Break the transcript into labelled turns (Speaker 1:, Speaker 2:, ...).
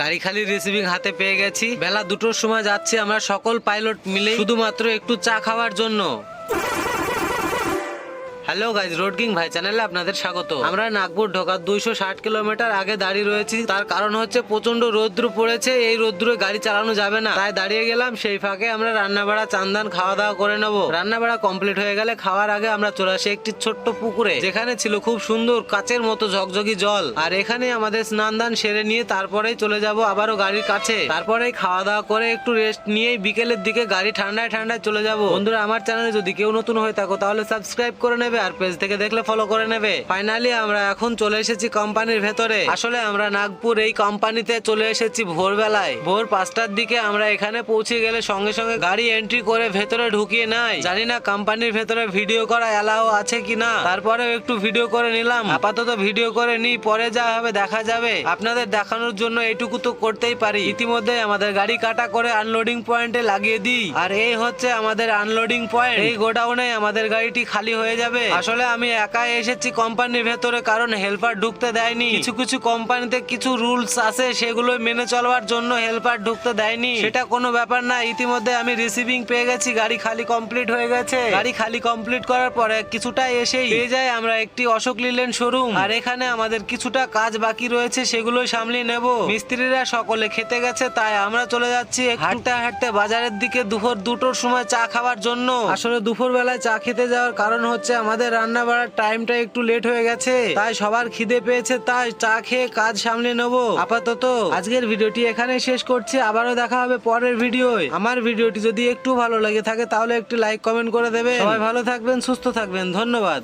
Speaker 1: গাড়ি খালি রিসিভিং হাতে পেয়ে গেছি। বেলা দুটোর সময় যাচ্ছি আমরা সকল পাইলট মিলে শুধুমাত্র একটু চা খাওয়ার জন্য। হ্যালো গাইজ রোড কিং ভাই চ্যানেলে আপনাদের স্বাগত। আমরা নাগপুর ঢোকার দুইশো ষাট কিলোমিটার আগে দাঁড়িয়ে রয়েছি। তার কারণ হচ্ছে প্রচণ্ড রৌদ্র পড়েছে, এই রৌদ্রে গাড়ি চালানো যাবে না। তাই দাঁড়িয়ে গেলাম, সেই ফাঁকে আমরা রান্না বাড়া চান্দান খাওয়া দাওয়া করে নেব। রান্না বাড়া কমপ্লিট হয়ে গেলে খাওয়ার আগে আমরা চলে আসি একটি ছোট্ট পুকুরে, যেখানে ছিল খুব সুন্দর কাচের মতো ঝকঝকি জল। আর এখানে আমাদের স্নান দান সেরে নিয়ে তারপরেই চলে যাব আবারও গাড়ির কাছে। তারপরেই খাওয়া দাওয়া করে একটু রেস্ট নিয়েই বিকেলের দিকে গাড়ি ঠান্ডায় ঠান্ডায় চলে যাব। বন্ধুরা, আমার চ্যানেলে যদি কেউ নতুন হয়ে থাকো, তাহলে সাবস্ক্রাইব করে নেবে। আর পেজ থেকে দেখলে ফলো করে নেবে। ফাইনালি আমরা এখন চলে এসেছি কোম্পানির ভেতরে। আসলে আমরা নাগপুর এই কোম্পানিতে চলে এসেছি ভোরবেলায়। ভোর পাঁচটার দিকে আমরা এখানে পৌঁছে গেলে সঙ্গে সঙ্গে গাড়ি এন্ট্রি করে ভেতরে ঢুকিয়ে নাই জানি না কোম্পানির ভেতরে ভিডিও করা এলাও আছে কিনা। তারপরে একটু ভিডিও করে নিলাম। আপাতত ভিডিও করে নি পরে যা হবে দেখা যাবে। আপনাদের দেখানোর জন্য এইটুকু তো করতেই পারি। ইতিমধ্যে আমাদের গাড়ি কাটা করে আনলোডিং পয়েন্টে লাগিয়ে দিই। আর এই হচ্ছে আমাদের আনলোডিং পয়েন্ট এই গোডাউনে আমাদের গাড়িটি খালি হয়ে যাবে। আসলে আমি একাই এসেছি কোম্পানির ভেতরে কারণ হেল্পার ঢুকতে দেয়নি। কিছু কিছু কোম্পানিতে কিছু রুলস আছে সেগুলো মেনে চলবার জন্য হেল্পার ঢুকতে দেয়নি। সেটা কোনো ব্যাপার না ইতিমধ্যে আমি রিসিভিং পেয়ে গেছি গাড়ি খালি কমপ্লিট হয়ে গেছে। গাড়ি খালি কমপ্লিট করার পরে কিছুটা এসেই পেয়ে যায় আমরা একটি অশোক লিলেন শোরুম আর এখানে আমাদের কিছুটা কাজ বাকি রয়েছে সেগুলো সামলিয়ে নেব। মিস্ত্রিরা সকলে খেতে গেছে তাই আমরা চলে যাচ্ছি হাঁটতে হাঁটতে বাজারের দিকে দুপুর দুটোর সময় চা খাওয়ার জন্য। আসলে দুপুর বেলায় চা খেতে যাওয়ার কারণ হচ্ছে আমাদের রান্না বাড়ার টাইমটা একটু লেট হয়ে গেছে, তাই সবার খিদে পেয়েছে, তাই চা খেয়ে কাজ সামলে নেব। আপাতত আজকের ভিডিওটি এখানে শেষ করছি, আবারও দেখা হবে পরের ভিডিওয় আমার ভিডিওটি যদি একটু ভালো লাগে থাকে, তাহলে একটি লাইক কমেন্ট করে দেবে সবাই ভালো থাকবেন, সুস্থ থাকবেন, ধন্যবাদ।